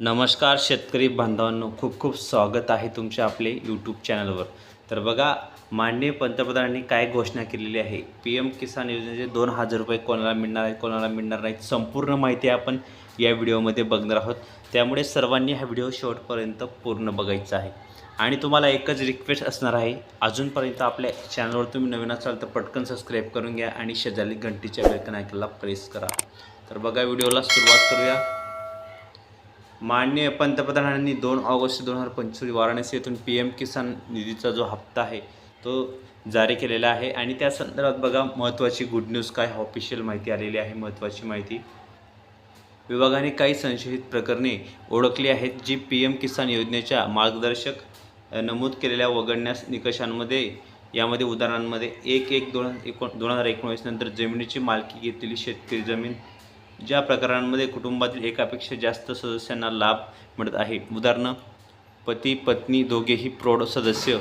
नमस्कार शेतकरी बांधवांनो खूप खूप स्वागत आहे तुमचे आपले यूट्यूब चॅनलवर तर बघा माननीय पंतप्रधानांनी काय घोषणा केलेली आहे? पी एम किसान योजनेचे दोन हजार रुपये कोणाला मिळणार आहे कोणाला मिळणार नाहीत संपूर्ण माहिती आपण या व्हिडिओमध्ये बघणार आहोत. त्यामुळे सर्वांनी हा व्हिडिओ शेवटपर्यंत पूर्ण बघायचा आहे. आणि तुम्हाला एकच रिक्वेस्ट असणार आहे अजूनपर्यंत आपल्या चॅनलवर तुम्ही नवीन असाल तर पटकन सबस्क्राईब करून घ्या आणि शेजारी घंटीच्या बेकन ऐकायला प्रेस करा. तर बघा व्हिडिओला सुरुवात करूया. माननीय पंतप्रधानांनी दोन ऑगस्ट दोन हजार पंचवीस वाराणसी येथून पी एम किसान निधीचा जो हप्ता आहे तो जारी केलेला आहे. आणि त्या संदर्भात बघा महत्त्वाची गुड न्यूज काय ऑफिशियल माहिती आलेली आहे महत्त्वाची माहिती. विभागाने काही संशयित प्रकरणे ओळखली आहेत जी पी एम किसान योजनेच्या मार्गदर्शक नमूद केलेल्या वगळण्यास निकषांमध्ये यामध्ये उदाहरणांमध्ये एक एक दोन एकोण दोन हजार एकोणीसनंतर जमिनीची मालकी घेतलेली शेतकरी जमीन ज्या प्रकरणांमध्ये कुटुंबातील एकापेक्षा जास्त सदस्यांना लाभ मिळत आहे. उदाहरणं पती पत्नी दोघेही प्रौढ सदस्य.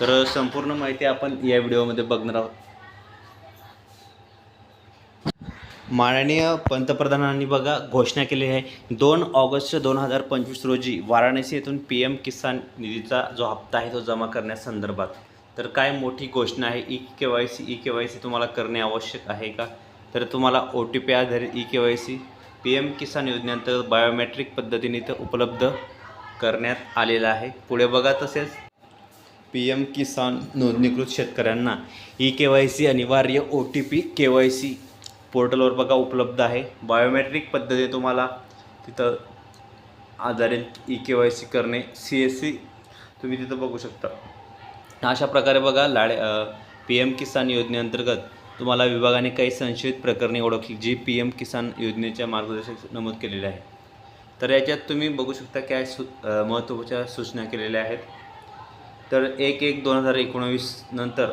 तर संपूर्ण माहिती आपण या व्हिडिओमध्ये बघणार आहोत. माननीय पंतप्रधानांनी बघा घोषणा केली आहे. दोन ऑगस्ट दोन हजार पंचवीस रोजी वाराणसी येथून पी एम किसान निधीचा जो हप्ता आहे तो जमा करण्यासंदर्भात तर काय मोठी घोषणा आहे? E K Y C E K Y C तुम्हाला करणे आवश्यक आहे का? तर तुम्हाला ओ टी पी आधारित E K Y C P M Kisan योजनेअंतर्गत बायोमेट्रिक पद्धतीने इथं उपलब्ध करण्यात आलेला आहे. पुढे बघा तसेच पी एम किसान नोंदणीकृत शेतकऱ्यांना ई के वाय सी अनिवार्य O T P K Y C पोर्टलवर बघा उपलब्ध आहे. बायोमेट्रिक पद्धती तुम्हाला तिथं आधारित ई के वाय सी करणे सी एस सी तुम्ही तिथं बघू शकता. अशा प्रकारे बघा लाडे पी एम किसान योजनेअंतर्गत तुम्हाला विभागाने काही संशयित प्रकरणे ओळखली जी पी एम किसान योजनेच्या मार्गदर्शक नमूद केलेले आहे. तर याच्यात तुम्ही बघू शकता काय सु महत्त्वाच्या सूचना केलेल्या आहेत. तर एक एक दोन हजार एकोणवीस नंतर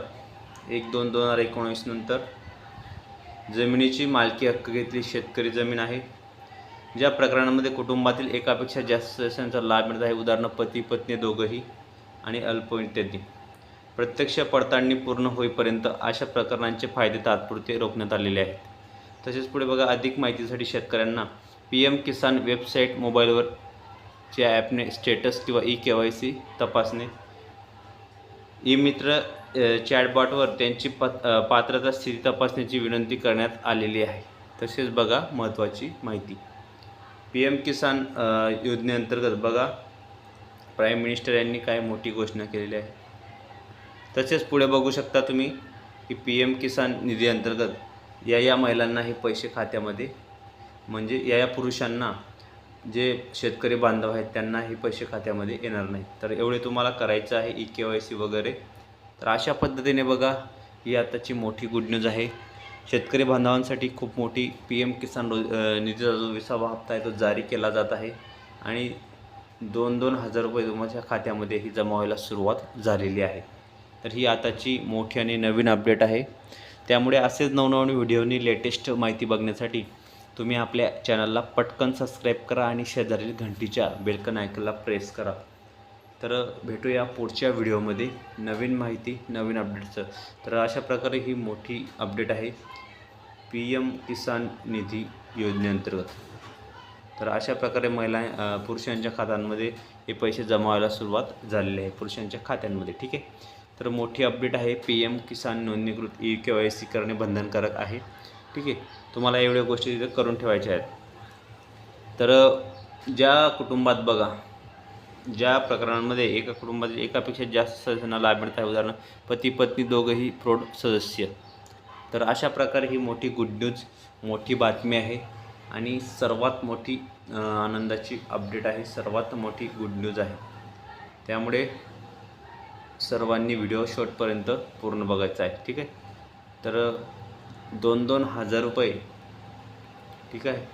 एक दोन दोन हजार एकोणवीस नंतर जमिनीची मालकी हक्क घेतली शेतकरी जमीन आहे. ज्या प्रकरणामध्ये कुटुंबातील एकापेक्षा जास्त सदस्यांचा लाभ मिळत आहे उदाहरणं पती पत्नी दोघंही आणि अल्प इत्यादी प्रत्यक्ष पडताळणी पूर्ण होईपर्यंत अशा प्रकरणांचे फायदे तात्पुरते रोखण्यात आलेले आहेत. तसेच पुढे बघा अधिक माहितीसाठी शेतकऱ्यांना पी एम किसान वेबसाईट मोबाईलवर च्या ॲपने स्टेटस किंवा ई के वाय सी तपासणे. ई मित्र चॅटबॉटवर त्यांची पत पात्रता स्थिती तपासण्याची विनंती करण्यात आलेली आहे. तसेच बघा महत्त्वाची माहिती. पी एम किसान योजनेअंतर्गत बघा प्राईम मिनिस्टर यांनी काय मोठी घोषणा केलेली आहे तसेच पुढे बघू शकता तुम्ही की पी एम किसान निधी अंतर्गत या या महिलांना हे पैसे खात्यामध्ये म्हणजे या या पुरुषांना जे शेतकरी बांधव आहेत त्यांना हे पैसे खात्यामध्ये येणार नाही तर एवढे तुम्हाला करायचं आहे ई के वाय सी वगैरे. तर अशा पद्धतीने बघा ही आताची मोठी गुड न्यूज आहे. शेतकरी बांधवांसाठी खूप मोठी पी एम किसान रोज निधीचा जो विसावा हप्ता आहे तो जारी केला जात आहे. आणि दोन दोन हजार रुपये तुमच्या खात्यामध्ये ही जमा व्हायला सुरुवात झालेली आहे. तर ही आताची मोठी आणि नवीन अपडेट आहे. त्यामुळे असेच नवनवीन व्हिडिओनी लेटेस्ट माहिती बघण्यासाठी तुम्ही आपल्या चॅनलला पटकन सबस्क्राईब करा आणि शेजारील घंटीच्या बेलकन आयकनला प्रेस करा. तर भेटूया पुढच्या व्हिडिओमध्ये नवीन माहिती नवीन अपडेटचं तर अशा प्रकारे ही मोठी अपडेट आहे. पी एम किसान निधी योजनेअंतर्गत तर अशा प्रकारे महिला पुरुषांच्या खात्यांमध्ये हे पैसे जमा व्हायला सुरुवात झालेली आहे. पुरुषांच्या खात्यांमध्ये ठीक आहे? तर मोठी अपडेट आहे. पी एम किसान नोंदणीकृत ई के वाय सी करणे बंधनकारक आहे. ठीक आहे. तुम्हाला एवढ्या गोष्टी तिथे करून ठेवायच्या आहेत. तर ज्या कुटुंबात बघा ज्या प्रकरणांमध्ये एका कुटुंबातील एकापेक्षा जास्त सदस्यांना लाभ मिळत आहे. उदाहरण पती पत्नी दोघंही प्रौढ सदस्य. तर अशा प्रकारे ही मोठी गुड न्यूज मोठी बातमी आहे. आणि सर्वात मोठी आनंदाची अपडेट आहे. सर्वात मोठी गुड न्यूज आहे. त्यामुळे सर्वांनी व्हिडिओ शॉर्टपर्यंत पूर्ण बघायचा आहे ठीक आहे? तर दोन दोन हजार रुपये ठीक आहे?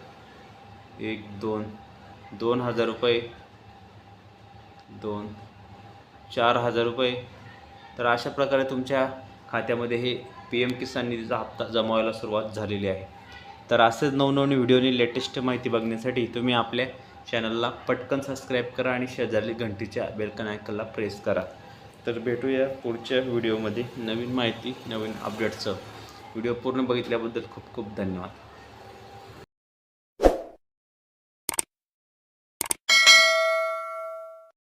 एक दोन दोन हजार रुपये दोन चार हजार रुपये. तर अशा प्रकारे तुमच्या खात्यामध्ये हे पी एम किसान निधीचा हप्ता जमा व्हायला सुरुवात झालेली आहे. तर असंच नवनवीन व्हिडिओनी लेटेस्ट माहिती बघण्यासाठी तुम्ही आपल्या चॅनलला पटकन सबस्क्राईब करा आणि शेजारी घंटीच्या बेलकन आयकनला प्रेस करा. तर भेटूया पुढच्या व्हिडिओमध्ये. नवीन माहिती नवीन अपडेटचं व्हिडिओ पूर्ण बघितल्याबद्दल खूप खूप धन्यवाद.